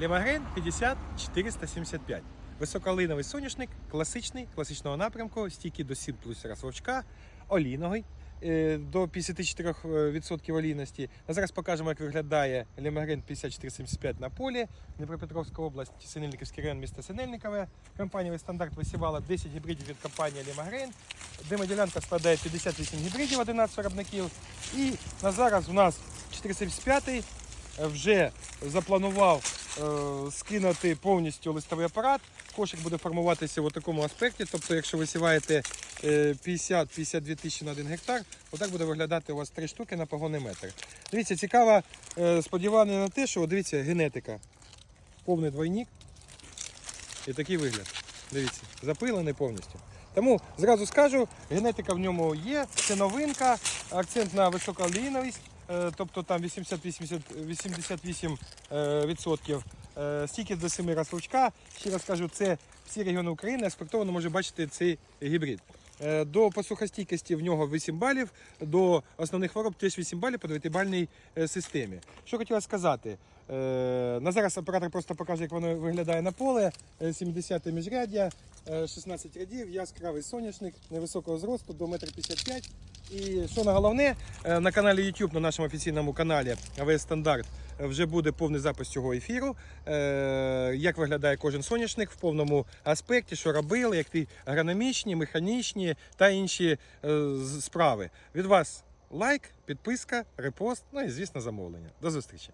Лемагрен 50475. Високолиновий соняшник, класичний, класичного напрямку, стійкий до 7 плюс раз вовчка, олійновий е, до 54% олійності. А зараз покажемо, як виглядає Лемагрен 5475 на полі. Дніпропетровська область, Синельниківський район, місто Синельникове. Компанія стандарт висівала 10 гібридів від компанії Лемагрен. Демоділянка складає 58 гібридів, 11 виробників. І на зараз у нас 475 вже запланував е, скинути повністю листовий апарат. Кошик буде формуватися в такому аспекті. Тобто, якщо ви сіваєте е, 50-52 тисячі на 1 гектар, отак буде виглядати у вас 3 штуки на погонний метр. Дивіться, цікаво е, сподівання на те, що дивіться, генетика. Повний двойник і такий вигляд. Дивіться, запилений повністю. Тому зразу скажу, генетика в ньому є, це новинка, акцент на високолійновість, е, тобто там 80-88 е, відсотків. Е, Стільки до 7 раз ручка. Ще раз кажу, це всі регіони України експортовано може бачити цей гібрид. Е, До посухостійкості в нього 8 балів, до основних хвороб теж 8 балів по 9-бальній е, системі. Що хотіла сказати? Е, На зараз оператор просто покаже, як воно виглядає на поле. Е, 70 міжряддя, е, 16 рядів, яскравий соняшник невисокого зросту до 1,55 м. І що на головне, е, на каналі YouTube, на нашому офіційному каналі АВС Стандарт е, вже буде повний запис цього ефіру. Е, Як виглядає кожен соняшник в повному аспекті, що робили, як ті агрономічні, механічні та інші е, справи. Від вас лайк, підписка, репост, ну і звісно замовлення. До зустрічі!